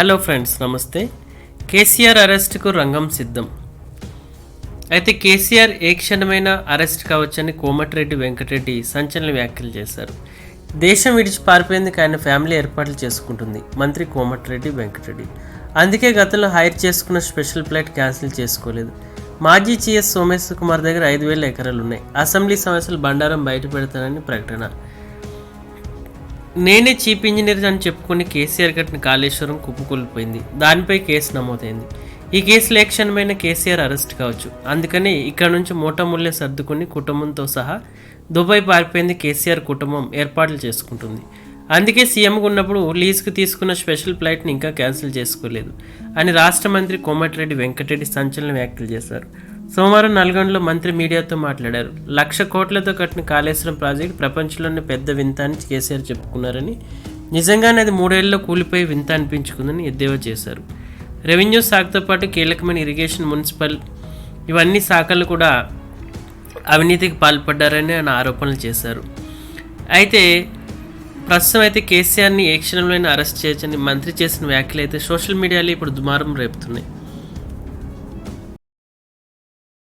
Hello friends నమస్తే. కేసీఆర్ అరెస్ట్కు రంగం సిద్ధం. అయితే కేసీఆర్ ఏ క్షణమైనా అరెస్ట్ కావచ్చని కోమటిరెడ్డి వెంకటరెడ్డి సంచలన వ్యాఖ్యలు చేశారు. దేశం విడిచి పారిపోయేందుకు ఆయన ఫ్యామిలీ ఏర్పాట్లు చేసుకుంటుంది మంత్రి కోమటిరెడ్డి వెంకటరెడ్డి. అందుకే గతంలో హైర్ చేసుకున్న స్పెషల్ ఫ్లైట్ క్యాన్సిల్ చేసుకోలేదు. మాజీ చీఎస్ సోమేశ్వర్ కుమార్ దగ్గర ఐదు వేల ఎకరాలు ఉన్నాయి అసెంబ్లీ సమస్యలు బండారం బయట పెడతానని ప్రకటన. నేనే చీఫ్ ఇంజనీర్ అని చెప్పుకుని కేసీఆర్ కట్టిన కాళేశ్వరం కుప్పకూలిపోయింది. దానిపై కేసు నమోదైంది. ఈ కేసులో లేక్షణమైన కేసీఆర్ అరెస్ట్ కావచ్చు. అందుకని ఇక్కడ నుంచి మూటముల్లే సర్దుకుని కుటుంబంతో సహా దుబాయ్ పారిపోయింది కేసీఆర్ కుటుంబం ఏర్పాట్లు చేసుకుంటుంది. అందుకే సీఎంగా ఉన్నప్పుడు లీజ్కి తీసుకున్న స్పెషల్ ఫ్లైట్ని ఇంకా క్యాన్సిల్ చేసుకోలేదు అని రాష్ట్ర మంత్రి కోమటిరెడ్డి వెంకటరెడ్డి సంచలన వ్యాఖ్యలు చేశారు. సోమవారం నల్గొండలో మంత్రి మీడియాతో మాట్లాడారు. లక్ష కోట్లతో కట్టిన కాళేశ్వరం ప్రాజెక్ట్ ప్రపంచంలోనే పెద్ద వింత అని కేసీఆర్ చెప్పుకున్నారని నిజంగానే అది మూడేళ్ళలో కూలిపోయి వింత అనిపించుకుందని ఎద్దేవా చేశారు. రెవెన్యూ శాఖతో పాటు కీలకమైన ఇరిగేషన్ మున్సిపల్ ఇవన్నీ శాఖలు కూడా అవినీతికి పాల్పడ్డారని ఆయన ఆరోపణలు చేశారు. అయితే ప్రస్తుతం అయితే కేసీఆర్ని ఏ క్షణంలోనే అరెస్ట్ చేయొచ్చని మంత్రి చేసిన వ్యాఖ్యలు అయితే సోషల్ మీడియాలో ఇప్పుడు దుమారం రేపుతున్నాయి.